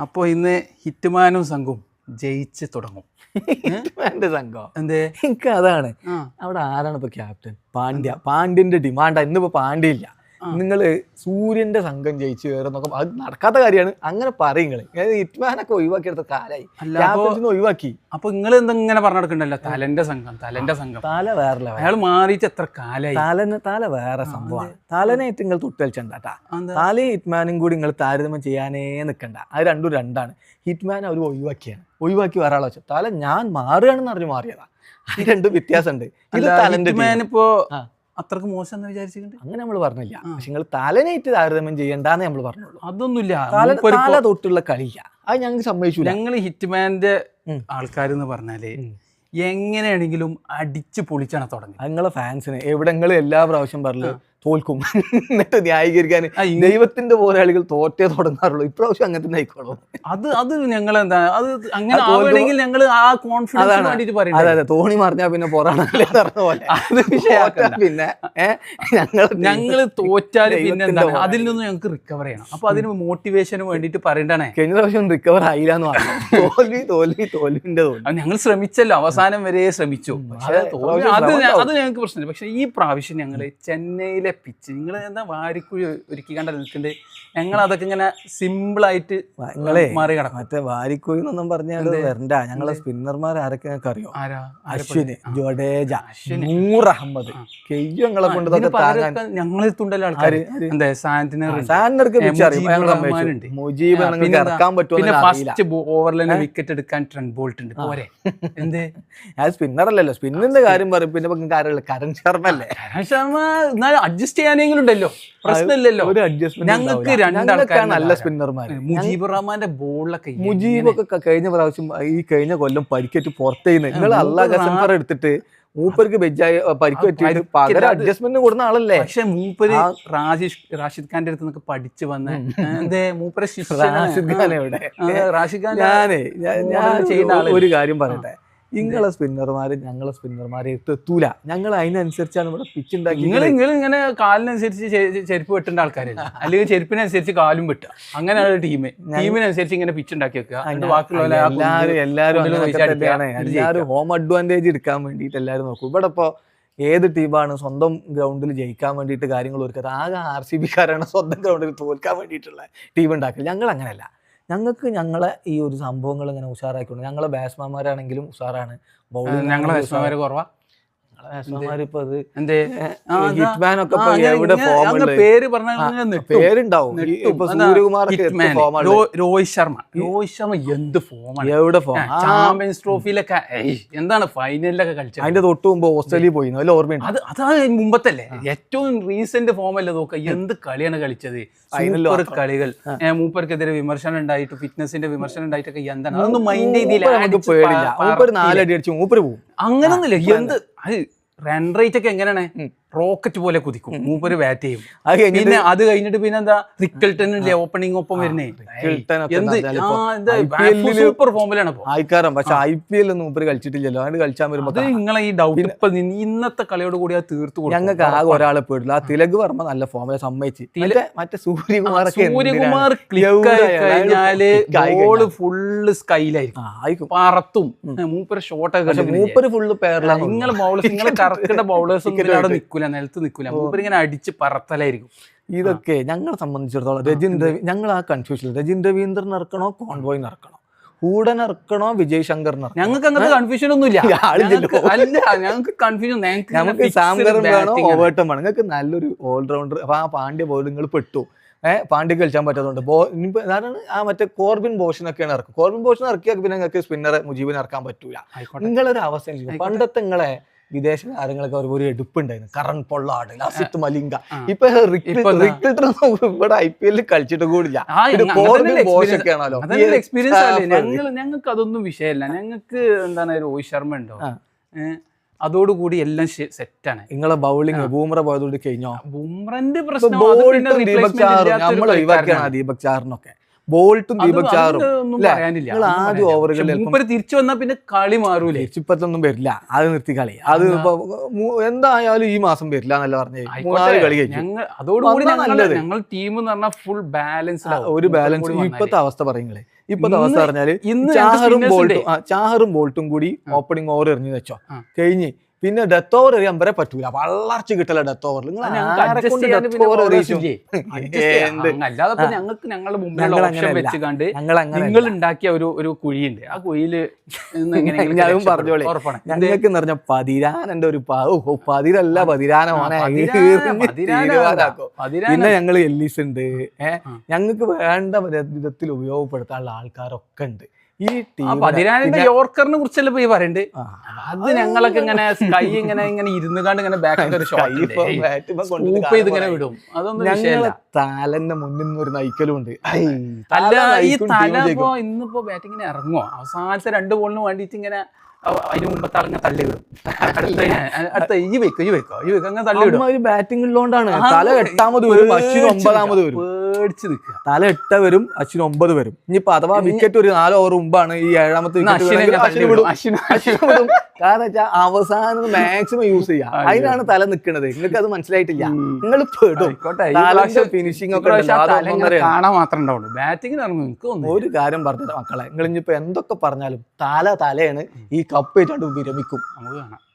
അപ്പോൾ ഇന്ന് ഹിറ്റ്മാനും സംഘവും ജയിച്ച് തുടങ്ങും. സംഘം? എന്തേ? എനിക്ക് അതാണ്. അവിടെ ആരാണ് ഇപ്പൊ ക്യാപ്റ്റൻ പാണ്ഡ്യ. പാണ്ഡ്യന്റെ ഡിമാൻഡാ ഇന്നിപ്പോ പാണ്ഡ്യ ഇല്ല. നിങ്ങൾ സൂര്യന്റെ സംഘം ജയിച്ചു കയറുന്നൊക്കെ അത് നടക്കാത്ത കാര്യമാണ്. അങ്ങനെ പറയുങ്ങൾ ഹിറ്റ്മാനൊക്കെ ഒഴിവാക്കിയെടുത്ത കാലായി. ഒഴിവാക്കി. അപ്പൊ നിങ്ങൾ എന്തെങ്ങനെ പറഞ്ഞെടുക്കണ്ടല്ലോ? തലന്റെ സംഘം തലന്റെ സംഘം. തല വേറെ. അയാൾ മാറിയിട്ട് എത്ര കാലായി? തലന് തല വേറെ സംഭവമാണ്. തലനായിട്ട് നിങ്ങൾ തൊട്ടലിച്ചണ്ടാട്ടാ? തലയും ഹിറ്റ്മാനും കൂടി നിങ്ങൾ താരതമ്യം ചെയ്യാനേ നിൽക്കണ്ട അത് രണ്ടും രണ്ടാണ്. ഹിറ്റ്മാൻ അവർ ഒഴിവാക്കിയാണ്. ഒഴിവാക്കി വേറെ ആളെ വെച്ചു. തല ഞാൻ മാറുകയാണെന്ന് അറിഞ്ഞു മാറിയതാ. അത് രണ്ടും വ്യത്യാസമുണ്ട്. ഇത് തലന്റെ ഇപ്പോ. അത്രയ്ക്ക് മോശം എന്ന് വിചാരിച്ചിട്ടുണ്ട്? അങ്ങനെ നമ്മൾ പറഞ്ഞില്ല. പക്ഷെ നിങ്ങൾ തലനേറ്റ് താരതമ്യം ചെയ്യണ്ടെന്ന് നമ്മൾ പറഞ്ഞുള്ളൂ. അതൊന്നുമില്ല. തല തൊട്ടുള്ള കളിയില്ല. അത് ഞങ്ങൾക്ക് സമ്മതിച്ചു ഞങ്ങൾ ഹിറ്റ്മാന്റെ. ആൾക്കാരെന്ന് പറഞ്ഞാൽ എങ്ങനെയാണെങ്കിലും അടിച്ച് പൊളിച്ചാണ് തുടങ്ങി നിങ്ങളെ ഫാൻസിന് എവിടെങ്ങളും എല്ലാ പ്രാവശ്യം പറഞ്ഞു തോൽക്കും. എന്നിട്ട് ന്യായീകരിക്കാൻ ദൈവത്തിന്റെ പോരാളികൾ തോറ്റേ തുടങ്ങാറുള്ളൂ. ഇപ്രാവശ്യം അങ്ങനെ തന്നെ ആയിക്കോളൂ അത് അത് ഞങ്ങൾ എന്താ അത് അങ്ങനെ ആവണമെങ്കിൽ ഞങ്ങൾ ആ കോൺഫിഡൻസ് അതെ അതെ. തോണി മറിഞ്ഞാ പിന്നെ പോറാണല്ലേ പറഞ്ഞ പോലെ. അത് പിന്നെ ഞങ്ങൾ ഞങ്ങൾ തോറ്റാൽ പിന്നെ എന്താ അതിൽ നിന്ന് ഞങ്ങൾക്ക് റിക്കവർ ചെയ്യണം. അപ്പൊ അതിന് മോട്ടിവേഷന് വേണ്ടിട്ട് പറയണ്ടേ കഴിഞ്ഞ പ്രാവശ്യം റിക്കവർ ആയില്ല എന്ന് പറഞ്ഞു. തോൽവി തോൽവി തോൽവിന്റെ തോൽവി. ഞങ്ങൾ ശ്രമിച്ചല്ലോ. അവസാനം വരെ ശ്രമിച്ചു. അതെ, അത് ഞങ്ങൾക്ക് പ്രശ്നമില്ല. പക്ഷെ ഈ പ്രാവശ്യം ഞങ്ങൾ ചെന്നൈയിലെ പിച്ച്. നിങ്ങൾ എന്താ വാരിക്കുഴി ഒരുക്കി കണ്ട നിൽക്കുന്നുണ്ട് ഞങ്ങൾ അതൊക്കെ ഇങ്ങനെ സിമ്പിൾ ആയിട്ട് നിങ്ങളെ മാറി കിടക്കും മറ്റേ വാരിക്കുഴി എന്നൊന്നും പറഞ്ഞാൽ വരണ്ട. ഞങ്ങളെ സ്പിന്നർമാർ ആരൊക്കെ ഞങ്ങൾക്ക് അറിയോ? അശ്വിന് ജഡേജ. നൂർ അഹമ്മദ്. കെയ്യോ ഞങ്ങളെ കൊണ്ട് ഞങ്ങൾ എത്തുണ്ടല്ലോ ആൾക്കാർ? പിന്നെ ഫസ്റ്റ് ഓവറിൽ തന്നെ വിക്കറ്റ് എടുക്കാൻ ട്രെൻഡ് ബോൾട്ട് ഉണ്ട് പോരെ. എന്ത്? ഞാൻ സ്പിന്നർ അല്ലല്ലോ. സ്പിന്നിന്റെ കാര്യം പറയും പിന്നെ കരൺ ശർമ്മ അല്ലേ? കരൺ ശർമ്മ എന്നാലും അഡ്ജസ്റ്റ് ചെയ്യാനെങ്കിലും ഉണ്ടല്ലോ പ്രശ്നമില്ലല്ലോ. ഒരു അഡ്ജസ്റ്റ്മെന്റ് ഞങ്ങൾക്ക് രണ്ടാൾക്കാർ നല്ല സ്പിന്നർമാർ മുജീബ് റഹ്മാന്റെ ബോളിലൊക്കെ മുജീബ് ഒക്കെ കഴിഞ്ഞ പ്രാവശ്യം ഈ കഴിഞ്ഞ കൊല്ലം പരിക്കേറ്റ് പുറത്തേന്ന്. നിങ്ങൾ അള്ളാഹ് എടുത്തിട്ട് മൂപ്പർക്ക് പരിക്ക് പറ്റിയിട്ട് പകരം അഡ്ജസ്റ്റ്മെന്റ് കൊടുക്കുന്ന ആളല്ലേ? പക്ഷെ മൂപ്പര് ആ- റാഷിദ് ഖാന്റെ അടുത്ത് നിന്നൊക്കെ പഠിച്ചു വന്ന എന്തേ മൂപ്പരെ റാഷിദ് ഖാൻ എവിടെ? റാഷിദ് ഖാൻ ഞാനേ ഞാൻ- ചെയ്യുന്ന? ഒരു കാര്യം പറയട്ടെ. നിങ്ങളെ സ്പിന്നർമാര് ഞങ്ങളെ സ്പിന്നർമാരെ എത്തൂല ഞങ്ങൾ അതിനനുസരിച്ചാണ് ഇവിടെ പിച്ച് ഉണ്ടാക്കി നിങ്ങൾ നിങ്ങൾ ഇങ്ങനെ കാലിനനുസരിച്ച് ചെരുപ്പ് വെട്ടേണ്ട ആൾക്കാരില്ല അല്ലെങ്കിൽ ചെരുപ്പിനനുസരിച്ച് കാലും വെട്ടുക. അങ്ങനെയാണ് ടീം ടീമിനനുസരിച്ച് ഇങ്ങനെ പിച്ച് ഉണ്ടാക്കി വെക്കുക. അതിന്റെ ബാക്കിയുള്ള എല്ലാവരും എല്ലാവരും എല്ലാവരും ഹോം അഡ്വാന്റേജ് എടുക്കാൻ വേണ്ടിയിട്ട് എല്ലാവരും നോക്കും. ഇവിടെ ഇപ്പോ ഏത് ടീമാണ് സ്വന്തം ഗ്രൗണ്ടിൽ ജയിക്കാൻ വേണ്ടിയിട്ട് കാര്യങ്ങൾ ഒരുക്കുന്നത്? ആകെ ആർ സി ബിക്കാരാണ് സ്വന്തം ഗ്രൗണ്ടിൽ തോൽക്കാൻ വേണ്ടിയിട്ടുള്ള ടീം ഉണ്ടാക്കുക ഞങ്ങൾ അങ്ങനെയല്ല. ഞങ്ങൾക്ക് ഞങ്ങളെ ഈ ഒരു സംഭവങ്ങൾ ഇങ്ങനെ ഉഷാറാക്കിക്കൊണ്ട് ഞങ്ങളെ ബാറ്റ്സ്മാൻമാരാണെങ്കിലും ഉഷാറാണ്. ബൗളിംഗ് ഞങ്ങളെ ബാറ്റ്സ്മാൻമാർ ഇപ്പൊ പേര്. പേരുണ്ടാവും. രോഹിത് ശർമ്മ. രോഹിത് ശർമ്മ എന്ത് ഫോമാണ് എവിടെ ഫോം ചാമ്പ്യൻസ് ട്രോഫിയിലൊക്കെ എന്താണ് ഫൈനലിലൊക്കെ കളിച്ചത്? അതിന്റെ തൊട്ട് മുമ്പ് ഓസ്ട്രേലിയ പോയി ഓർമ്മയുണ്ട്? അത് അതാണ് മുമ്പത്തല്ലേ? ഏറ്റവും റീസെന്റ് ഫോം അല്ലേ നോക്ക എന്ത് കളിയാണ് കളിച്ചത്? ഫൈനലിൽ സൂപ്പർ കളികൾ. മൂപ്പർക്കെതിരെ വിമർശനം ഉണ്ടായിട്ട് ഫിറ്റ്നസിന്റെ വിമർശനം ഉണ്ടായിട്ടൊക്കെ എന്താണ്? അതൊന്നും മൈൻഡ് ചെയ്തില്ല. മൂപ്പർ പേടില്ല. മൂപ്പർ. നാലടി അടിച്ച് മൂപ്പര് പോകും അങ്ങനൊന്നുമില്ല. എന്ത്? അത് റൺ റേറ്റ് ഒക്കെ എങ്ങനെയാണ്? റോക്കറ്റ് പോലെ കുതിക്കും. മൂപ്പര് ബാറ്റ് ചെയ്യും. അത് കഴിഞ്ഞിട്ട് പിന്നെ അത് കഴിഞ്ഞിട്ട് പിന്നെ എന്താ? റിക്കൽട്ടൺ ഓപ്പണിംഗ് ഒപ്പം വരുന്നേ? സൂപ്പർ ഫോമിലാണ് ആയിക്കാരം. പക്ഷെ ഐ പി എൽ ഒന്നും മൂപ്പര് കളിച്ചിട്ടില്ലല്ലോ. അതുകൊണ്ട് കളിച്ചാൽ വരുമ്പോ നിങ്ങളെ ഈ ഡൗട്ട് ഇപ്പൊ ഇന്നത്തെ കളിയോട് കൂടി അത് തീർത്തു. ഞങ്ങൾക്ക് ആകെ ഒരാളെ പേടില്ല ആ തിലക് വർമ്മ നല്ല ഫോമിലെ സമ്മതിച്ച്. മറ്റേ സൂര്യകുമാർ സൂര്യകുമാർ ക്ലിക്ക് കഴിഞ്ഞാൽ കഴിഞ്ഞാ. ഫുള്ള് സ്കൈലായിരിക്കും പറത്തും. മൂപ്പര് ഷോട്ടൊക്കെ മൂപ്പര് ഫുള്ള് പേരിലാണ് നിങ്ങൾ ബൗളേഴ്സ് നിങ്ങളെ കറക്റ്റ് ബൗളേഴ്സ് ഒന്നും അവിടെ നിൽക്കൂല നിലത്ത് നിൽക്കൂല മൂപ്പർ ഇങ്ങനെ അടിച്ച് പറത്തലായിരിക്കും. ഇതൊക്കെ ഞങ്ങളെ സംബന്ധിച്ചിടത്തോളം രജിൻ രവി ഞങ്ങൾ ആ കൺഫ്യൂഷൻ രജിൻ രവീന്ദ്രൻ ഇറക്കണോ കോൺവോയിന് ഇറക്കണോ? ഹൂഡൻ ഇറക്കണോ വിജയ് ശങ്കറിന് ഞങ്ങൾക്ക് അങ്ങനത്തെ കൺഫ്യൂഷൻ ഒന്നുമില്ല. ഞങ്ങൾക്ക് അല്ല ഞങ്ങൾക്ക് കൺഫ്യൂഷൻ ഞങ്ങൾക്ക് സാംഗറും വേണോ ഓവേർട്ടും വേണം? നിങ്ങൾക്ക് നല്ലൊരു ഓൾറൗണ്ടർ അപ്പൊ ആ പാണ്ഡ്യ ബോൾ നിങ്ങൾ പെട്ടു. ഏഹ് പാണ്ഡ്യ കളിച്ചാൻ പറ്റാത്തതുകൊണ്ട്. ബോ അതാണ് ആ മറ്റേ കോർബിൻ ബോഷനൊക്കെയാണ് ഇറക്കുക. കോർബിൻ ബോഷൻ ഇറക്കിയാൽ പിന്നെ നിങ്ങൾക്ക് സ്പിന്നറെ മുജീബിനെ ഇറക്കാൻ പറ്റൂല. നിങ്ങളൊരു അവസ്ഥ. പണ്ടത്തെ നിങ്ങളെ വിദേശ താരങ്ങളൊക്കെ ഒരു ഒരു എടുപ്പുണ്ടായിരുന്നു. Kieron Pollard Lasith Malinga. ഇപ്പൊ ഇവിടെ ഐ പി എല്ലിൽ കളിച്ചിട്ട് കൂടില്ല. എക്സ്പീരിയൻസ് ഞങ്ങൾ ഞങ്ങൾക്ക് അതൊന്നും വിഷയമല്ല ഞങ്ങൾക്ക് എന്താണ് രോഹിത് ശർമ്മ ഉണ്ടോ? അതോടുകൂടി എല്ലാം സെറ്റാണ് നിങ്ങളെ ബൗളിംഗ് ബൂമറ പോയതോട് കഴിഞ്ഞോ? ബുംറന്റെ പ്രശ്നം. ദീപക് ചാറിനൊക്കെ. ബോൾട്ടും ദീപക് ചാറും. ആദ്യം ഓവറുകളിൽ തിരിച്ചു വന്നാൽ പിന്നെ കളി മാറൂലേ? ഇപ്പത്തൊന്നും വരില്ല. അത് നിർത്തി കളി. അത് എന്തായാലും ഈ മാസം വരില്ല എന്നല്ല പറഞ്ഞു കളി കഴിഞ്ഞു ഞങ്ങൾ അതോടുകൂടി ഞങ്ങൾ നല്ലത്. ഞങ്ങൾ ടീം എന്ന് പറഞ്ഞാൽ ഫുൾ ബാലൻസ് ഒരു ബാലൻസ് ഇപ്പത്തെ അവസ്ഥ പറയുന്നത് ഇപ്പത്തെ അവസ്ഥ പറഞ്ഞാൽ ചാഹറും ബോൾട്ടും ചാഹറും ബോൾട്ടും കൂടി ഓപ്പണിംഗ് ഓവർ എറിഞ്ഞു വെച്ചോ. കഴിഞ്ഞ് പിന്നെ ഡെത്ത് ഓവർ എറിയാൻ വരെ പറ്റൂല. വളർച്ച കിട്ടല ഡെത്ത് ഓവർ അല്ലാതെ ഞങ്ങൾക്ക് ഞങ്ങളുടെ മുമ്പിലുള്ള ഓപ്ഷൻ. വെച്ച് കണ്ട് നിങ്ങൾ ഉണ്ടാക്കിയ ഒരു ഒരു കുഴിയുണ്ട്. ആ കുഴിയിൽ ഞാനും. പറഞ്ഞോളെ. ഞങ്ങൾക്ക് നിറഞ്ഞ പതിരാനന്റെ ഒരു പതിരല്ല പതിരാനമാണ് പിന്നെ ഞങ്ങൾ എല്ലീസ് ഉണ്ട് ഏഹ് ഞങ്ങൾക്ക് വേണ്ട വിധത്തിൽ ഉപയോഗപ്പെടുത്താനുള്ള ആൾക്കാരൊക്കെ ഉണ്ട്. ഈ പതിരാനിന്റെ യോർക്കറിനെ കുറിച്ചല്ലേ പോയി പറയണ്ട്? അത് ഞങ്ങളൊക്കെ ഇങ്ങനെ കൈ ഇങ്ങനെ ഇങ്ങനെ ഇരുന്ന് കണ്ട് ഇങ്ങനെ ബാക്കി ഇങ്ങനെ വിടും. അതൊന്നും തലന്റെ മുന്നിൽ നിന്ന് ഒരു നയിക്കലും ഉണ്ട്. അല്ല ഈ തല ഇപ്പോ ഇന്നിപ്പോ ബാറ്റിങ്ങിന് ഇറങ്ങുമോ അവസാനത്തെ രണ്ട് ബോളിന് വേണ്ടിയിട്ട് ഇങ്ങനെ അതിന് മുമ്പത്തെ ആളിങ്ങനെ തള്ളി വിടും. അടുത്ത ഈ വെക്കോ ഈ വെക്കോ ഈ വെക്കോ അങ്ങനെ തള്ളി വിടും. ബാറ്റിംഗ് ഉള്ളതുകൊണ്ടാണ് തല എട്ടാമത് വരും ഒമ്പതാമത് വരും. പേടിച്ച് നിൽക്കുക. തല എട്ട് വരും അശ്വിൻ ഒമ്പത് വരും. ഇനിയിപ്പോ അഥവാ വിക്കറ്റ് ഒരു നാല് ഓവർ മുമ്പാണ് ഈ ഏഴാമത്തെ അശ്വിനെ. അശ്വിനെ- കാരണം വെച്ചാൽ അവസാനം മാക്സിമം യൂസ് ചെയ്യാം. അയ്യോ. അതിനാണ് തല നിൽക്കുന്നത് നിങ്ങൾക്ക് അത് മനസ്സിലായിട്ടില്ല നിങ്ങൾ പെടും. ഫിനിഷിംഗ് ഒക്കെ. കാണാൻ മാത്രമേ ഉണ്ടാവുള്ളൂ. തോന്നുന്നു ഒരു കാര്യം പറഞ്ഞത് മക്കളെ. നിങ്ങൾ ഇനിയിപ്പോ എന്തൊക്കെ പറഞ്ഞാലും തല തലയാണ് ഈ കപ്പ് ഏറ്റാണ്ട് വിരമിക്കും. നമുക്ക് കാണാം.